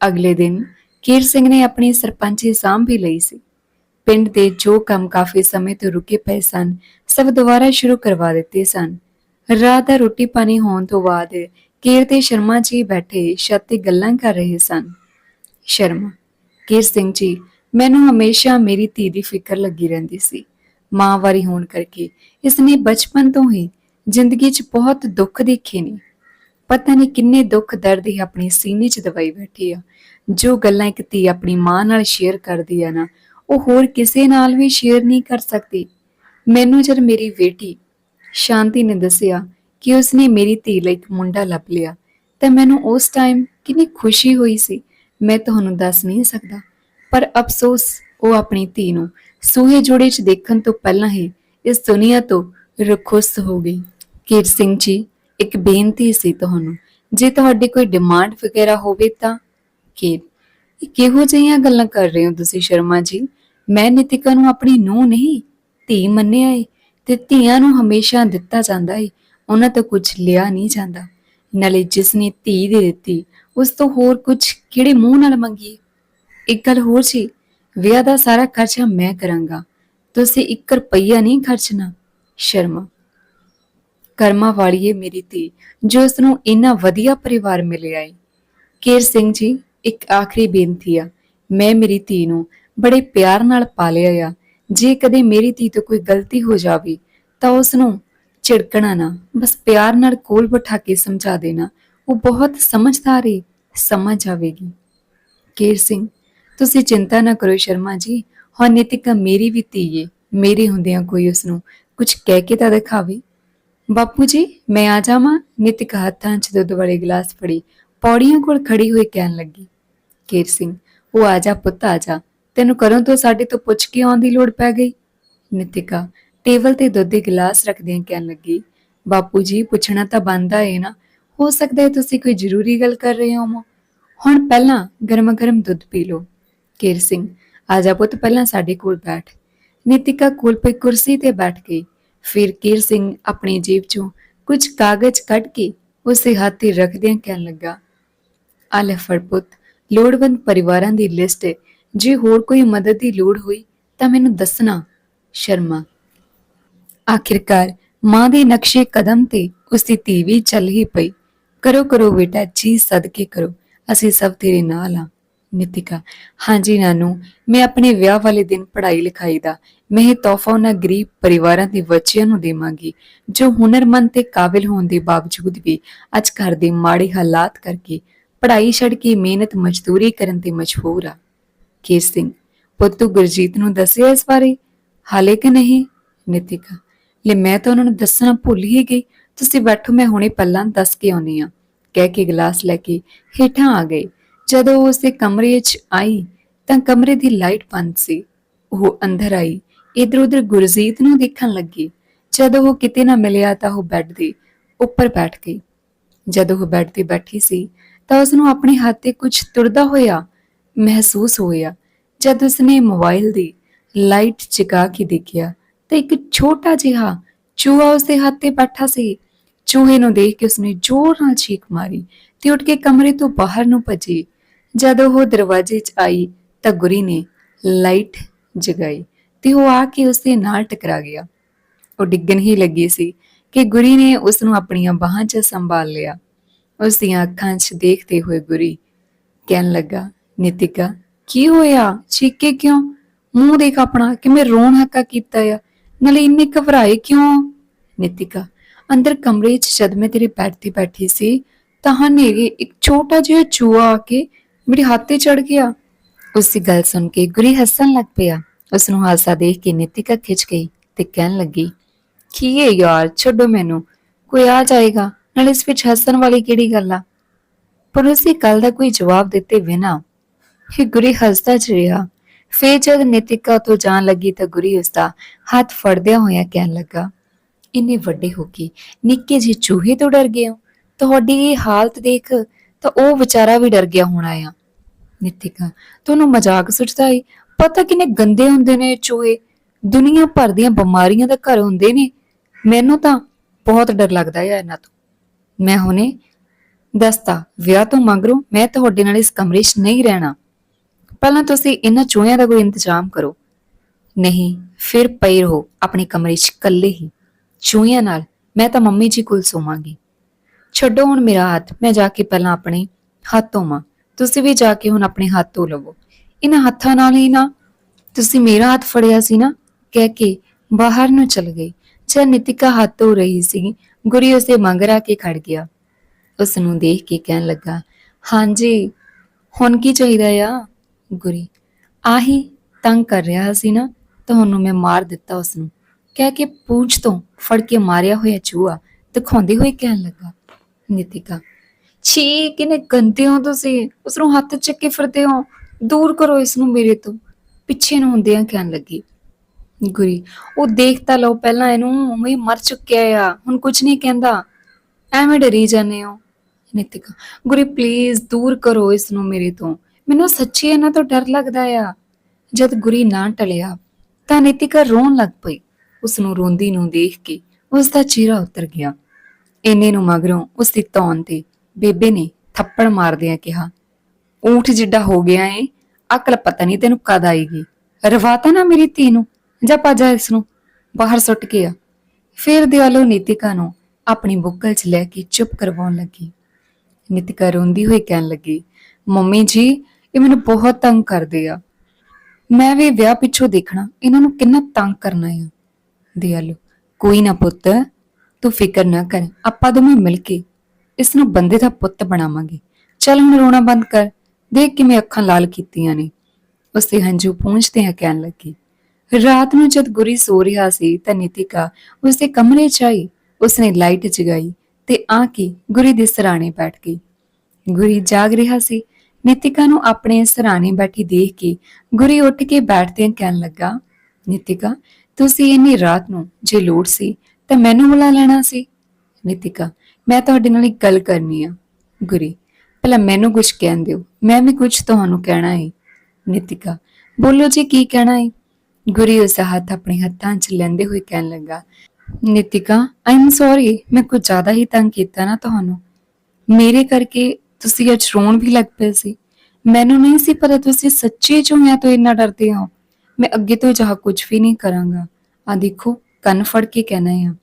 ਅਗਲੇ ਦਿਨ ਕੇਰ ਸਿੰਘ ਨੇ ਆਪਣੀ ਸਰਪੰਚੀ ਸਾਂਭ ਵੀ ਲਈ ਸੀ। ਪਿੰਡ ਦੇ ਜੋ ਕੰਮ ਕਾਫੀ ਸਮੇਂ ਤੋਂ ਰੁਕੇ ਪਏ ਸਨ, ਸਭ ਦੁਬਾਰਾ ਸ਼ੁਰੂ ਕਰਵਾ ਦਿੱਤੇ ਸਨ। ਰਾਤ ਦਾ ਰੋਟੀ ਪਾਣੀ ਹੋਣ ਤੋਂ ਬਾਅਦ ਕੇਰ ਤੇ ਸ਼ਰਮਾ ਜੀ ਬੈਠੇ ਛੱਤ ਤੇ ਗੱਲਾਂ ਕਰ ਰਹੇ ਸਨ। ਸ਼ਰਮਾ ਕੇਰ ਸਿੰਘ ਜੀ, ਮੈਨੂੰ ਹਮੇਸ਼ਾ ਮੇਰੀ ਧੀ ਦੀ ਫਿਕਰ ਲੱਗੀ ਰਹਿੰਦੀ ਸੀ। ਮਾਂ ਵਾਰੀ ਹੋਣ ਕਰਕੇ ਇਸਨੇ ਬਚਪਨ ਤੋਂ ਹੀ ਜ਼ਿੰਦਗੀ 'ਚ ਬਹੁਤ ਦੁੱਖ ਦੇਖੇ ਨੇ। ਪਤਾ ਨਹੀਂ ਕਿੰਨੇ ਦੁੱਖ ਦਰਦ ਹੀ ਆਪਣੀ ਸੀਨੇ 'ਚ ਦਵਾਈ ਬੈਠੀ ਆ। ਜੋ ਗੱਲਾਂ ਇੱਕ ਧੀ ਆਪਣੀ ਮਾਂ ਨਾਲ ਸ਼ੇਅਰ ਕਰਦੀ ਹੈ ਨਾ, ਉਹ ਹੋਰ ਕਿਸੇ ਨਾਲ ਵੀ ਸ਼ੇਅਰ ਨਹੀਂ ਕਰ ਸਕਦੀ। ਮੈਨੂੰ ਜਦ ਮੇਰੀ ਬੇਟੀ ਸ਼ਾਂਤੀ ਨੇ ਦੱਸਿਆ ਕਿ ਉਸਨੇ ਮੇਰੀ ਧੀ ਲਈ ਇੱਕ ਮੁੰਡਾ ਲੱਭ ਲਿਆ, ਤਾਂ ਮੈਨੂੰ ਉਸ ਟਾਈਮ ਕਿੰਨੀ ਖੁਸ਼ੀ ਹੋਈ ਸੀ। ਮੈਂ ਤੁਹਾਨੂੰ ਦੱਸ ਨਹੀਂ ਸਕਦਾ, ਪਰ ਅਫਸੋਸ ਉਹ ਆਪਣੀ ਧੀ ਨੂੰ ਸੂਹੇ ਜੋੜੇ 'ਚ ਦੇਖਣ ਤੋਂ ਪਹਿਲਾਂ ਹੀ ਇਸ ਦੁਨੀਆ ਤੋਂ ਰੁਖਸਤ ਹੋ ਗਈ। ਕੀਰ ਸਿੰਘ ਜੀ, ਇੱਕ ਬੇਨਤੀ ਸੀ ਤੁਹਾਨੂੰ, ਜੇ ਤੁਹਾਡੀ ਕੋਈ ਡਿਮਾਂਡ ਵਗੈਰਾ ਹੋਵੇ ਤਾਂ ਕੀਰ ਇਹ ਕਿਹੋ ਜਿਹੀਆਂ ਗੱਲਾਂ ਕਰ ਰਹੇ ਹੋ ਤੁਸੀਂ ਸ਼ਰਮਾ ਜੀ? ਮੈਂ ਨਿਤਿਕਾ ਨੂੰ ਆਪਣੀ ਨੂੰਹ ਨਹੀਂ, ਧੀ ਮੰਨਿਆ ਏ ਤੇ ਧੀਆਂ ਨੂੰ ਹਮੇਸ਼ਾ ਦਿੱਤਾ ਜਾਂਦਾ ਏ, ਉਹਨਾਂ ਤੋਂ ਕੁਝ ਲਿਆ ਨਹੀਂ ਜਾਂਦਾ। ਨਾਲੇ ਜਿਸ ਨੇ ਧੀ ਦੇ ਦਿੱਤੀ, ਉਸ ਤੋਂ ਹੋਰ ਕੁਝ ਕਿਹੜੇ ਮੂੰਹ ਨਾਲ ਮੰਗੀ? ਇੱਕ ਗੱਲ ਹੋਰ ਸੀ ਵਿਆਹ ਦਾ ਸਾਰਾ ਖਰਚਾ ਮੈਂ ਕਰਾਂਗਾ, ਤੁਸੀਂ ਇੱਕ ਰੁਪਈਆ ਨਹੀਂ ਖਰਚਣਾ, ਸ਼ਰਮਾ। ਕਰਮਾ ਵਾਲੀ ਏ ਮੇਰੀ ਧੀ, ਜੋ ਉਸ ਨੂੰ ਇੰਨਾ ਵਧੀਆ ਪਰਿਵਾਰ ਮਿਲਿਆ ਏ। ਕੇਰ ਸਿੰਘ ਜੀ ਇੱਕ ਆਖਰੀ ਬੇਨਤੀ ਆ। ਮੈਂ ਮੇਰੀ ਧੀ ਨੂੰ ਬੜੇ ਪਿਆਰ ਨਾਲ ਪਾਲਿਆ ਆ। ਜੇ ਕਦੇ ਮੇਰੀ ਧੀ ਤੋਂ ਕੋਈ ਗਲਤੀ ਹੋ ਜਾਵੇ, ਤਾਂ ਉਸ ਨੂੰ ਝਿੜਕਣਾ ਨਾ, ਬਸ ਪਿਆਰ ਨਾਲ ਕੋਲ ਬਿਠਾ ਕੇ ਸਮਝਾ ਦੇਣਾ। ਉਹ ਬਹੁਤ ਸਮਝਦਾਰ ਏ, ਸਮਝ ਆਵੇਗੀ ਕੇਰ ਸਿੰਘ, ਤੁਸੀਂ ਚਿੰਤਾ ਨਾ ਕਰੋ ਸ਼ਰਮਾ ਜੀ। ਹੁਣ ਨਿਤਿਕਾ ਮੇਰੀ ਵੀ ਧੀ ਏ। ਮੇਰੇ ਹੁੰਦਿਆਂ ਕੋਈ ਉਸ ਨੂੰ ਕੁਝ ਕਹਿ ਕੇ ਤਾਂ ਦਿਖਾਵੇ। ਬਾਪੂ ਜੀ, ਮੈਂ ਆ ਜਾਵਾਂ। ਨਿਤਿਕਾ ਹੱਥਾਂ 'ਚ ਦੁੱਧ ਵਾਲੇ ਗਲਾਸ ਫੜੀ। ਪੌੜੀਆਂ ਕੋਲ ਖੜੀ ਹੋਈ ਕਹਿਣ ਲੱਗੀ, ਕੇਰ ਸਿੰਘ, ਉਹ ਆ ਜਾ ਪੁੱਤ, ਆ ਜਾ। ਤੈਨੂੰ ਘਰੋਂ ਤੋਂ ਸਾਡੇ ਤੋਂ ਪੁੱਛ ਕੇ ਆਉਣ ਦੀ ਲੋੜ ਪੈ ਗਈ? ਨਿਤਿਕਾ ਟੇਬਲ ਤੇ ਦੁੱਧ ਦੇ ਗਲਾਸ ਰੱਖਦਿਆਂ ਕਹਿਣ ਲੱਗੀ, ਬਾਪੂ ਜੀ, ਪੁੱਛਣਾ ਤਾਂ ਬੰਦਾ ਏ ਨਾ। ਹੋ ਸਕਦਾ ਹੈ ਤੁਸੀਂ ਕੋਈ ਜ਼ਰੂਰੀ ਗੱਲ ਕਰ ਰਹੇ ਹੋ ਹੁਣ ਪਹਿਲਾਂ ਗਰਮ-ਗਰਮ ਦੁੱਧ ਪੀ ਲਓ। ਕੇਰ ਸਿੰਘ, ਆ ਜਾ ਪੁੱਤ, ਪਹਿਲਾਂ ਸਾਡੇ ਕੋਲ ਬੈਠ। ਨਿਤਿਕਾ ਕੋਲ ਪਈ ਕੁਰਸੀ ਤੇ ਬੈਠ ਗਈ। ਫਿਰ ਕੇਰ ਸਿੰਘ ਆਪਣੀ ਜੇਬ ਚੋਂ ਕੁਝ ਕਾਗਜ਼ ਕੱਢ ਕੇ ਉਸੇ ਹੱਥ ਤੇ ਰੱਖਦਿਆਂ ਕਹਿਣ ਲੱਗਾ ਆ ਲੈ ਫੜ ਲੋੜਵੰਦ ਪਰਿਵਾਰਾਂ ਦੀ ਲਿਸਟ ਹੈ ਜੇ ਹੋਰ ਕੋਈ ਮਦਦ ਦੀ ਲੋੜ ਹੋਈ, ਤਾਂ ਮੈਨੂੰ ਦੱਸਣਾ। ਸ਼ਰਮਾ। ਆਖਿਰਕਾਰ, ਮਾਂ ਦੇ ਨਕਸ਼ੇ ਕਦਮ ਤੇ ਉਸ ਦੀ ਧੀ ਵੀ ਚੱਲ ਹੀ ਪਈ। ਕਰੋ ਕਰੋ ਬੇਟਾ, ਜੀ ਸਦਕੇ ਕਰੋ। ਅਸੀਂ ਸਭ ਤੇਰੇ ਨਾਲ ਆ। ਨਿਤਿਕਾ। ਹਾਂਜੀ ਨਾਨੂ, ਮੈਂ ਆਪਣੇ ਵਿਆਹ ਵਾਲੇ ਦਿਨ ਪੜ੍ਹਾਈ ਲਿਖਾਈ ਦਾ। ਮੈਂ ਇਹ ਤੋਹਫਾ ਉਹਨਾਂ ਗਰੀਬ ਪਰਿਵਾਰਾਂ ਦੇ ਬੱਚਿਆਂ ਨੂੰ ਦੇਵਾਂਗੀ, ਜੋ ਹੁਨਰਮੰਦ ਤੇ ਕਾਬਿਲ ਹੋਣ ਦੇ ਬਾਵਜੂਦ ਵੀ ਅੱਜ ਘਰ ਦੇ ਮਾੜੇ ਹਾਲਾਤ ਕਰਕੇ ਪੜ੍ਹਾਈ ਛੱਡ ਕੇ ਮਿਹਨਤ ਮਜ਼ਦੂਰੀ ਕਰਨ ਤੇ ਮਜਬੂਰ ਆ। ਕੇਰ ਸਿੰਘ, ਪੁੱਤੂ ਗੁਰਜੀਤ ਨੂੰ ਦੱਸਿਆ ਇਸ ਬਾਰੇ? ਹਾਲੇ ਕਿ ਨਹੀਂ? ਨਿਤਿਕਾ, ਲੈ ਮੈਂ ਤਾਂ ਉਹਨਾਂ ਨੂੰ ਦੱਸਣਾ ਭੁੱਲ ਹੀ ਗਈ। ਤੁਸੀਂ ਬੈਠੋ, ਮੈਂ ਹੁਣੇ ਪੱਲਾਂ ਦੱਸ ਕੇ ਆਉਣੀ ਆ ਕਹਿ ਕੇ ਗਲਾਸ ਲੈ ਕੇ ਹੇਠਾਂ ਆ ਗਈ ਜਦੋਂ ਉਹ ਉਸਦੇ ਕਮਰੇ 'ਚ ਆਈ, ਤਾਂ ਕਮਰੇ ਦੀ ਲਾਈਟ ਬੰਦ ਸੀ। ਉਹ ਅੰਦਰ ਆਈ ਇਧਰ ਉਧਰ ਗੁਰਜੀਤ ਨੂੰ ਦੇਖਣ ਲੱਗੀ। ਜਦੋਂ ਉਹ ਕਿਤੇ ਨਾ ਮਿਲਿਆ ਤਾਂ ਉਹ ਬੈੱਡ ਦੇ ਉੱਪਰ ਬੈਠ ਗਈ। ਜਦੋਂ ਉਹ ਬੈੱਡ ਤੇ ਬੈਠੀ ਸੀ ਤਾਂ ਉਸ ਨੂੰ ਆਪਣੇ ਹੱਥ ਤੇ ਕੁਝ ਤੁਰਦਾ ਹੋਇਆ ਮਹਿਸੂਸ ਹੋਇਆ, ਜਦ ਉਸਨੇ ਮੋਬਾਈਲ ਦੀ ਲਾਈਟ ਜਗਾ ਕੇ ਦੇਖਿਆ ਤਾਂ ਇੱਕ ਛੋਟਾ ਜਿਹਾ ਚੂਹਾ ਉਸਦੇ ਹੱਥ ਤੇ ਬੈਠਾ ਸੀ। ਚੂਹੇ ਨੂੰ ਦੇਖ ਕੇ ਉਸਨੇ ਜ਼ੋਰ ਨਾਲ ਛੀਕ ਮਾਰੀ ਤੇ ਉੱਠ ਕੇ ਕਮਰੇ ਤੋਂ ਬਾਹਰ ਨੂੰ ਭੱਜੀ। ਜਦ ਉਹ ਦਰਵਾਜ਼ੇ 'ਚ ਆਈ ਤਾਂ ਗੁਰੀ ਨੇ ਲਾਈਟ ਜਗਾਈ ਤੇ ਉਹ ਆ ਕੇ ਉਸਦੇ ਨਾਲ ਟਕਰਾ ਗਿਆ। ਉਹ ਡਿੱਗਣ ਹੀ ਲੱਗੀ ਸੀ ਕਿ ਗੁਰੀ ਨੇ ਉਸ ਨੂੰ ਆਪਣੀਆਂ ਬਾਹਾਂ 'ਚ ਸੰਭਾਲ ਲਿਆ। ਉਸ ਦੀਆਂ ਅੱਖਾਂ 'ਚ ਦੇਖਦੇ ਹੋਏ ਗੁਰੀ ਕਹਿਣ ਲੱਗਾ, ਨਿਤਿਕਾ, ਕੀ ਹੋਇਆ? ਚੀਕੇ ਕਿਉਂ? ਮੂੰਹ ਦੇਖ ਆਪਣਾ, ਕਿਵੇਂ ਰੋਣ ਹੱਕਾ ਕੀਤਾ ਆ? ਨਾਲੇ ਇੰਨੇ ਘਬਰਾਏ ਕਿਉਂ? ਨਿਤਿਕਾ, ਅੰਦਰ ਕਮਰੇ 'ਚ ਜਦ ਮੈਂ ਤੇਰੇ ਬੈੱਡ ਤੇ ਬੈਠੀ ਸੀ, ਤਾਂ ਹਨੇਰੇ ਇੱਕ ਛੋਟਾ ਜਿਹਾ ਚੂਹਾ ਆ ਕੇ ਮੇਰੇ ਹੱਥ ਤੇ ਚੜ ਗਿਆ। ਉਸ ਦੀ ਗੱਲ ਸੁਣ ਕੇ ਗੁਰੀ ਹੱਸਣ ਲੱਗ ਪਿਆ। ਉਸ ਨੂੰ ਹਾਸਾ ਦੇਖ ਕੇ ਨਿਤਿਕਾ ਖਿੱਚ ਗਈ ਤੇ ਕਹਿਣ ਲੱਗੀ, ਕੀ ਹੈ ਯਾਰ? ਛੱਡੋ ਮੈਨੂੰ। ਕੋਈ ਆ ਜਾਏਗਾ? ਨਾਲੇ ਇਸ ਵਿੱਚ ਹੱਸਣ ਵਾਲੀ ਕਿਹੜੀ ਗੱਲ ਆ? ਪਰ ਉਸੇ ਗੱਲ ਦਾ ਕੋਈ ਜਵਾਬ ਦਿੱਤੇ ਬਿਨਾ ਹੀ ਗੁਰੀ ਹੱਸਦਾ ਚ ਫੇਰ ਜਦ ਨਿਤਿਕਾ ਤੋਂ ਜਾਣ ਲੱਗੀ ਤਾਂ ਗੁਰੀ ਉਸਦਾ ਹੱਥ ਫੜਦਿਆਂ ਹੋਇਆ ਕਹਿਣ ਲੱਗਾ, ਇੰਨੇ ਵੱਡੇ ਹੋ ਕੇ ਨਿੱਕੇ ਜਿਹੇ ਚੂਹੇ ਤੋਂ ਡਰ ਗਏ ਹੋ? ਤੁਹਾਡੀ ਇਹ ਹਾਲਤ ਦੇਖ ਤਾਂ ਉਹ ਵਿਚਾਰਾ ਵੀ ਡਰ ਗਿਆ ਹੋਣਾ ਆ। ਨਿਤਿਕਾ, ਤੁਹਾਨੂੰ ਮਜ਼ਾਕ ਸੁਝਦਾ ਏ? ਪਤਾ ਕਿੰਨੇ ਗੰਦੇ ਹੁੰਦੇ ਨੇ ਚੂਹੇ। ਦੁਨੀਆ ਭਰ ਦੀਆਂ ਬਿਮਾਰੀਆਂ ਦਾ ਘਰ ਹੁੰਦੇ ਨੇ। ਮੈਨੂੰ ਤਾਂ ਬਹੁਤ ਡਰ ਲੱਗਦਾ ਹੈ ਇਹਨਾਂ ਤੋਂ। ਮੈਂ ਹੁਣੇ ਦੱਸਤਾ, ਵਿਆਹ ਤੋਂ ਮਗਰੋਂ ਮੈਂ ਤੁਹਾਡੇ ਨਾਲ ਇਸ ਕਮਰੇ 'ਚ ਨਹੀਂ ਰਹਿਣਾ। ਪਹਿਲਾਂ ਤੁਸੀਂ ਇਹਨਾਂ ਚੂਹਿਆਂ ਦਾ ਕੋਈ ਇੰਤਜ਼ਾਮ ਕਰੋ। ਨਹੀਂ, ਫਿਰ ਪਈ ਰਹੋ ਆਪਣੇ ਕਮਰੇ 'ਚ ਇਕੱਲੇ ਹੀ। ਚੂਹਿਆਂ ਨਾਲ ਮੈਂ ਤਾਂ ਮੰਮੀ ਜੀ ਕੋਲ ਸੋਵਾਂਗੀ। ਛੱਡੋ ਹੁਣ ਮੇਰਾ ਹੱਥ, ਮੈਂ ਜਾ ਕੇ ਪਹਿਲਾਂ ਆਪਣੇ ਹੱਥ ਧੋਵਾਂ ਤੁਸੀਂ ਵੀ ਜਾ ਕੇ ਹੁਣ ਆਪਣੇ ਹੱਥ ਧੋ ਲਵੋ। ਇਹਨਾਂ ਹੱਥਾਂ ਨਾਲ ਹੀ ਨਾ ਤੁਸੀਂ ਮੇਰਾ ਹੱਥ ਫੜਿਆ ਸੀ ਨਾ, ਕਹਿ ਕੇ ਬਾਹਰ ਨੂੰ ਚਲ ਗਈ ਜਦ ਨਿਤਿਕਾ ਹੱਥ ਧੋ ਰਹੀ ਸੀ ਗੁਰੀ ਉਸੇ ਮੰਗਰ ਆ ਕੇ ਖੜ ਗਿਆ। ਉਸ ਨੂੰ ਦੇਖ ਕੇ ਕਹਿਣ ਲੱਗਾ ਹਾਂਜੀ ਹੁਣ ਕੀ ਚਾਹੀਦਾ ਆ? ਗੁਰੀ ਆਹੀ ਤੰਗ ਕਰ ਰਿਹਾ ਸੀ ਨਾ, ਤੁਹਾਨੂੰ ਮੈਂ ਮਾਰ ਦਿੱਤਾ ਉਸ ਨੂੰ ਕਹਿ ਕੇ ਪੂੰਛ ਤੋਂ ਫੜ ਕੇ ਮਾਰਿਆ ਹੋਇਆ ਚੂਹਾ ਦਿਖਾਉਂਦੇ ਹੋਏ ਕਹਿਣ ਲੱਗਾ, ਨਿਤਿਕਾ, ਛੀ, ਕਿਨੇ ਗੰਦੇ ਹੋ ਤੁਸੀਂ। ਉਸ ਨੂੰ ਹੱਥ ਚੱਕੇ ਫਿਰਦੇ ਹੋ। ਦੂਰ ਕਰੋ ਇਸ ਨੂੰ ਮੇਰੇ ਤੋਂ। ਪਿੱਛੇ ਨੂੰ ਹੁੰਦਿਆਂ ਕਹਿਣ ਲੱਗੀ ਗੁਰੀ, ਉਹ ਦੇਖ ਤਾਂ ਲਓ ਪਹਿਲਾਂ ਇਹਨੂੰ ਮੈਂ ਮਰ ਚੁੱਕਿਆ ਆ, ਹੁਣ ਕੁਝ ਨਹੀਂ ਕਹਿੰਦਾ। ਐਵੇਂ ਡਰੀ ਜਾਂਦੇ ਹੋ, ਨਿਤਿਕਾ। ਗੁਰੀ ਪਲੀਜ਼ ਦੂਰ ਕਰੋ ਇਸ ਨੂੰ ਮੇਰੇ ਤੋਂ। ਮੈਨੂੰ ਸੱਚੀ ਇਹਨਾਂ ਤੋਂ ਡਰ ਲੱਗਦਾ ਆ। ਜਦ ਗੁਰੀ ਨਾ ਟਲਿਆ, ਤਾਂ ਨਿਤਿਕਾ ਰੋਣ ਲੱਗ ਪਈ। ਉਸ ਨੂੰ ਰੋਂਦੀ ਨੂੰ ਦੇਖ ਕੇ ਉਸ ਦਾ ਚਿਹਰਾ ਉਤਰ ਗਿਆ। ਇੰਨੇ ਨੂੰ ਮਗਰੋਂ ਉਸ ਦੀ ਤੌਣ ਤੇ ਬੇਬੇ ਨੇ ਥੱਪੜ ਮਾਰਦਿਆਂ ਕਿਹਾ, ਊਠ ਜਿੱਡਾ ਹੋ ਗਿਆ ਏ, ਅਕਲ ਪਤਾ ਨਹੀਂ ਤੈਨੂੰ ਕਦ ਆਏਗੀ। ਰਵਾਤਾ ਨਾ ਮੇਰੀ ਧੀ ਨੂੰ। ਜਾ ਪਾਜਾ ਇਸ ਨੂੰ ਬਾਹਰ ਸੁੱਟ ਕੇ ਆ। ਫਿਰ ਦਿਆਲੋ ਨੀਤਿਕਾ ਨੂੰ ਆਪਣੀ ਬੁੱਕਲ 'ਚ ਲੈ ਕੇ ਚੁੱਪ ਕਰਵਾਉਣ ਲੱਗੀ। ਨੀਤਿਕਾ ਰੋਂਦੀ ਹੋਈ ਕਹਿਣ ਲੱਗੀ, ਮੰਮੀ ਜੀ, ਇਹ ਮੈਨੂੰ ਬਹੁਤ ਤੰਗ ਕਰਦੇ ਆ। ਮੈਂ ਵੀ ਵਿਆਹ ਪਿੱਛੋਂ ਦੇਖਣਾ, ਇਹਨਾਂ ਨੂੰ ਕਿੰਨਾ ਤੰਗ ਕਰਨਾ ਆ। ਦਿਆਲੋ, ਕੋਈ ਨਾ ਪੁੱਤ, ਤੂੰ ਫਿਕਰ ਨਾ ਕਰ, ਆਪਾਂ ਦੋਵੇਂ ਮਿਲ ਕੇ ਇਸ ਨੂੰ ਬੰਦੇ ਦਾ ਪੁੱਤ ਬਣਾਵਾਂਗੇ। ਚੱਲ ਹੁਣ ਰੋਣਾ ਬੰਦ ਕਰ, ਦੇਖ ਕਿਵੇਂ ਅੱਖਾਂ ਲਾਲ ਕੀਤੀਆਂ ਨੇ। ਉਸਦੇ ਹੰਝੂ ਪੂੰਝਦੇ ਆ ਕਹਿਣ ਲੱਗੀ ਰਾਤ ਨੂੰ ਜਦ ਗੁਰੀ ਸੋ ਰਿਹਾ ਸੀ ਤਾਂ ਨਿਤਿਕਾ ਉਸਦੇ ਕਮਰੇ 'ਚ ਆਈ, ਉਸਨੇ ਲਾਈਟ ਜਗਾਈ ਤੇ ਆ ਕੇ ਗੁਰੀ ਦੇ ਸਰਾਣੇ ਬੈਠ ਗਈ। ਗੁਰੀ ਜਾਗ ਰਿਹਾ ਸੀ। ਨਿਤਿਕਾ ਨੂੰ ਆਪਣੇ ਸਰਾਣੇ ਬੈਠੀ ਦੇਖ ਕੇ ਗੁਰੀ ਉੱਠ ਕੇ ਬੈਠਦਿਆਂ ਕਹਿਣ ਲੱਗਾ, ਨਿਤਿਕਾ, ਤੁਸੀਂ ਇੰਨੀ ਰਾਤ ਨੂੰ ਜੇ ਲੋੜ ਸੀ ਤਾਂ ਮੈਨੂੰ ਬੁਲਾ ਲੈਣਾ ਸੀ। ਨਿਤਿਕਾ, ਮੈਂ ਤੁਹਾਡੇ ਨਾਲ ਇੱਕ ਗੱਲ ਕਰਨੀ ਆ। ਗੁਰੀ ਭਲਾ ਮੈਨੂੰ ਕੁਝ ਕਹਿਣ ਦਿਓ। ਮੈਂ ਵੀ ਕੁਝ ਤੁਹਾਨੂੰ ਕਹਿਣਾ ਹੈ ਨਿਤਿਕਾ, ਬੋਲੋ ਜੀ ਕੀ ਕਹਿਣਾ ਹੈ ਗੁਰੀ ਉਸ ਹੱਥ ਆਪਣੇ ਹੱਥਾਂ 'ਚ ਲੈਂਦੇ ਹੋਏ ਕਹਿਣ ਲੱਗਾ, ਨਿਤਿਕਾ ਆਈ ਐਮ ਸੌਰੀ ਮੈਂ ਕੁਝ ਜ਼ਿਆਦਾ ਹੀ ਤੰਗ ਕੀਤਾ ਨਾ ਤੁਹਾਨੂੰ। ਮੇਰੇ ਕਰਕੇ ਤੁਸੀਂ ਅੱਜ ਰੋਣ ਵੀ ਲੱਗ ਪਏ ਸੀ। ਮੈਨੂੰ ਨਹੀਂ ਸੀ ਪਤਾ ਤੁਸੀਂ ਸੱਚੇ ਚੋਂ ਤੋਂ ਇੰਨਾ ਡਰਦੇ ਹੋ। ਮੈਂ ਅੱਗੇ ਤੋਂ ਜਹਾ ਕੁਝ ਵੀ ਨਹੀਂ ਕਰਾਂਗਾ। ਆ ਦੇਖੋ, ਕੰਨ ਫੜ ਕੇ ਕਹਿਣਾ ਆ।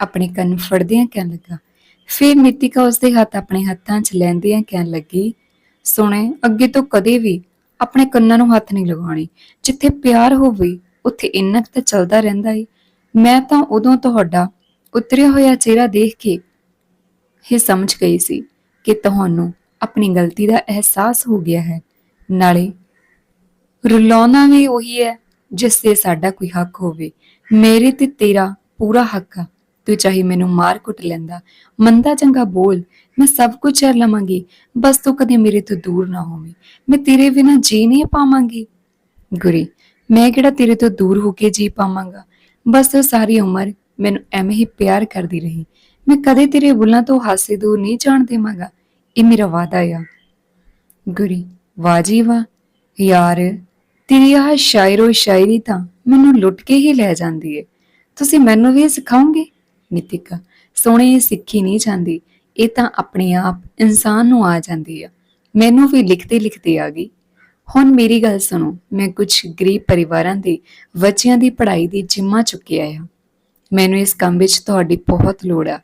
ਆਪਣੇ ਕੰਨ ਫੜਦਿਆਂ ਕਹਿਣ ਲੱਗਾ। ਫਿਰ ਨਿਤਿਕਾ ਉਸਦੇ ਹੱਥ ਆਪਣੇ ਹੱਥਾਂ 'ਚ ਲੈਂਦਿਆਂ ਕਹਿਣ ਲੱਗੀ, ਸੁਣੇ, ਅੱਗੇ ਤੋਂ ਕਦੇ ਵੀ ਆਪਣੇ ਕੰਨਾਂ ਨੂੰ ਹੱਥ ਨਹੀਂ ਲਗਾਉਣੇ। ਜਿੱਥੇ ਪਿਆਰ ਹੋਵੇ ਉੱਥੇ ਇੰਨਾ ਕੁ ਤਾਂ ਚੱਲਦਾ ਰਹਿੰਦਾ ਏ। ਮੈਂ ਤਾਂ ਉਦੋਂ ਤੁਹਾਡਾ ਉਤਰਿਆ ਹੋਇਆ ਚਿਹਰਾ ਦੇਖ ਕੇ ਇਹ ਸਮਝ ਗਈ ਸੀ ਕਿ ਤੁਹਾਨੂੰ ਆਪਣੀ ਗਲਤੀ ਦਾ ਅਹਿਸਾਸ ਹੋ ਗਿਆ ਹੈ। ਨਾਲੇ ਰੁਲਾਉਣਾ ਵੀ ਉਹੀ ਹੈ ਜਿਸ ਤੇ ਸਾਡਾ ਕੋਈ ਹੱਕ ਹੋਵੇ। ਮੇਰੇ ਤੇ ਤੇਰਾ ਪੂਰਾ ਹੱਕ ਆ। ਤੂੰ ਚਾਹੇ ਮੈਨੂੰ ਮਾਰ ਕੁੱਟ ਲੈਂਦਾ ਮੰਦਾ ਚੰਗਾ ਬੋਲ, ਮੈਂ ਸਭ ਕੁਝ ਕਰ ਲਵਾਂਗੀ। ਬਸ ਤੂੰ ਕਦੇ ਮੇਰੇ ਤੋਂ ਦੂਰ ਨਾ ਹੋਵੇਂ। ਮੈਂ ਤੇਰੇ ਬਿਨਾਂ ਜੀ ਨਹੀਂ ਪਾਵਾਂਗੀ। ਗੁਰੀ ਮੈਂ ਕਿਹੜਾ ਤੇਰੇ ਤੋਂ ਦੂਰ ਹੋ ਕੇ ਜੀ ਪਾਵਾਂਗਾ? ਬਸ ਤੂੰ ਸਾਰੀ ਉਮਰ ਮੈਨੂੰ ਐਵੇਂ ਹੀ ਪਿਆਰ ਕਰਦੀ ਰਹੀ। ਮੈਂ ਕਦੇ ਤੇਰੇ ਬੁੱਲਾਂ ਤੋਂ ਹਾਸੇ ਦੂਰ ਨਹੀਂ ਜਾਣ ਦੇਵਾਂਗਾ। ਇਹ ਮੇਰਾ ਵਾਅਦਾ ਆ। ਗੁਰੀ, ਵਾਹ ਜੀ ਵਾਹ। ਯਾਰ, ਤੇਰੀ ਆਹ ਸ਼ਾਇਰੋ ਸ਼ਾਇਰੀ ਤਾਂ ਮੈਨੂੰ ਲੁੱਟ ਕੇ ਹੀ ਲੈ ਜਾਂਦੀ ਏ। ਤੁਸੀਂ ਮੈਨੂੰ ਵੀ ਇਹ ਸਿਖਾਓਗੇ? ਨਿਤਿਕਾ, ਸੋਹਣੇ ਇਹ ਸਿੱਖੀ ਨਹੀਂ ਜਾਂਦੀ। ਇਹ ਤਾਂ ਆਪਣੇ ਆਪ ਇਨਸਾਨ ਨੂੰ ਆ ਜਾਂਦੀ ਆ। ਮੈਨੂੰ ਵੀ ਲਿਖਦੇ ਲਿਖਦੇ ਆ ਗਈ। ਹੁਣ ਮੇਰੀ ਗੱਲ ਸੁਣੋ। ਮੈਂ ਕੁਝ ਗਰੀਬ ਪਰਿਵਾਰਾਂ ਦੇ ਬੱਚਿਆਂ ਦੀ ਪੜ੍ਹਾਈ ਦੀ ਜਿੰਮਾ ਚੁੱਕਿਆ ਆ ਮੈਨੂੰ ਇਸ ਕੰਮ ਵਿੱਚ ਤੁਹਾਡੀ ਬਹੁਤ ਲੋੜ ਆ।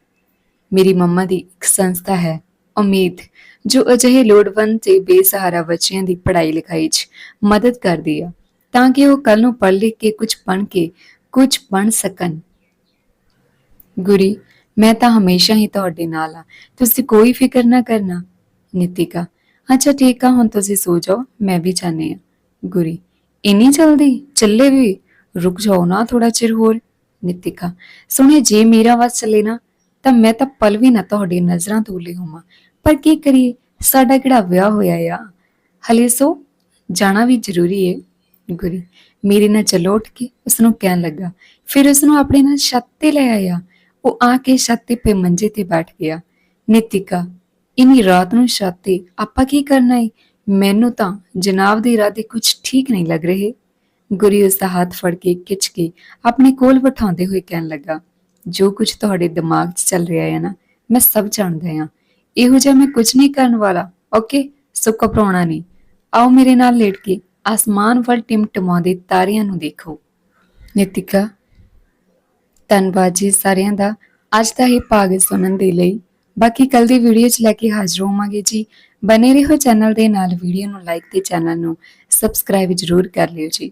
ਮੇਰੀ ਮੰਮਾ ਦੀ ਇੱਕ ਸੰਸਥਾ ਹੈ, ਉਮੀਦ, ਜੋ ਅਜਿਹੇ ਲੋੜਵੰਦ ਤੇ ਬੇਸਹਾਰਾ ਬੱਚਿਆਂ ਦੀ ਪੜ੍ਹਾਈ ਲਿਖਾਈ 'ਚ ਮਦਦ ਕਰਦੀ ਆ, ਤਾਂ ਕਿ ਉਹ ਕੱਲ ਨੂੰ ਪੜ੍ਹ ਲਿਖ ਕੇ ਕੁਝ ਬਣ ਕੇ ਕੁਝ ਬਣ ਸਕਣ। ਗੁਰੀ, ਮੈਂ ਤਾਂ ਹਮੇਸ਼ਾ ਹੀ ਤੁਹਾਡੇ ਨਾਲ ਆ ਤੁਸੀਂ ਕੋਈ ਫਿਕਰ ਨਾ ਕਰਨਾ, ਨਿਤਿਕਾ। ਅੱਛਾ, ਠੀਕ ਆ, ਹੁਣ ਤੁਸੀਂ ਸੋ ਜਾਓ, ਮੈਂ ਵੀ ਜਾਣੇ ਆ ਗੁਰੀ, ਇੰਨੀ ਜਲਦੀ? ਚੱਲੇ ਵੀ? ਰੁਕ ਜਾਓ ਨਾ ਥੋੜਾ ਚਿਰ ਹੋਰ, ਨਿਤਿਕਾ। ਸੁਣੇ ਜੇ ਮੇਰਾ ਵਸ ਚੱਲੇ ਨਾ, ਤਾਂ ਮੈਂ ਤਾਂ ਪਲ ਵੀ ਨਾ ਤੁਹਾਡੀ ਨਜ਼ਰਾਂ ਤੋਂ ਲੈ ਹੋਵਾਂ। ਪਰ ਕੀ ਕਰੀਏ? ਸਾਡਾ ਕਿਹੜਾ ਵਿਆਹ ਹੋਇਆ ਆ? ਹਲੇ ਸੋ? ਜਾਣਾ ਵੀ ਜ਼ਰੂਰੀ ਏ। ਗੁਰੀ, ਮੇਰੇ ਨਾਲ ਚਲੋ ਉੱਠ ਕੇ ਉਸ ਨੂੰ ਕਹਿਣ ਲੱਗਾ। ਫਿਰ ਉਸ ਨੂੰ ਆਪਣੇ ਨਾਲ ਛੱਤ ਤੇ ਲੈ ਆਇਆ। ਉਹ ਆ ਕੇ ਛੱਤ ਤੇ ਪੇ ਮੰਜੇ ਤੇ ਬੈਠ ਗਿਆ। ਨਿਤਿਕਾ ਇਨੀ ਰਾਤ ਨੂੰ ਛੱਤ ਤੇ ਆਪਾਂ ਕੀ ਕਰਨਾ ਏ? ਮੈਨੂੰ ਤਾਂ ਜਨਾਬ ਦੇ ਇਰਾਦੇ ਕੁਝ ਠੀਕ ਨਹੀਂ ਲੱਗ ਰਹੇ। ਗੁਰੀ ਉਸ ਦਾ ਹੱਥ ਫੜ ਕੇ ਖਿੱਚ ਕੇ ਆਪਣੇ ਕੋਲ ਬਿਠਾਉਂਦੇ ਹੋਏ ਕਹਿਣ ਲੱਗਾ, ਜੋ ਕੁਝ ਤੁਹਾਡੇ ਦਿਮਾਗ 'ਚ ਚੱਲ ਰਿਹਾ ਹੈ ਨਾ, ਮੈਂ ਸਭ ਜਾਣਦਾ ਹਾਂ। ਇਹੋ ਜਿਹਾ ਮੈਂ ਕੁਝ ਨਹੀਂ ਕਰਨ ਵਾਲਾ, ਓਕੇ? ਸੋ ਘਬਰਾਉਣਾ ਨਹੀਂ। ਆਓ ਮੇਰੇ ਨਾਲ ਲੇਟ ਕੇ ਆਸਮਾਨ ਵੱਲ ਟਿਮਟਿਮਾਉਂਦੇ ਤਾਰਿਆਂ ਨੂੰ ਦੇਖੋ। ਨਿਤਿਕਾ, ਧੰਨਵਾਦ ਜੀ ਸਾਰਿਆਂ ਦਾ। ਅੱਜ ਦਾ ਇਹ ਭਾਗ ਸੁਣਨ ਦੇ ਲਈ ਬਾਕੀ ਕੱਲ ਦੀ ਵੀਡੀਓ 'ਚ ਲੈ ਕੇ ਹਾਜ਼ਰ ਹੋਵਾਂਗੇ ਜੀ। ਬਨੇ ਰਹੋ ਚੈਨਲ ਦੇ ਨਾਲ ਵੀਡੀਓ ਨੂੰ ਲਾਈਕ ਤੇ ਚੈਨਲ ਨੂੰ ਸਬਸਕ੍ਰਾਈਬ ਜ਼ਰੂਰ ਕਰ ਲਿਓ ਜੀ।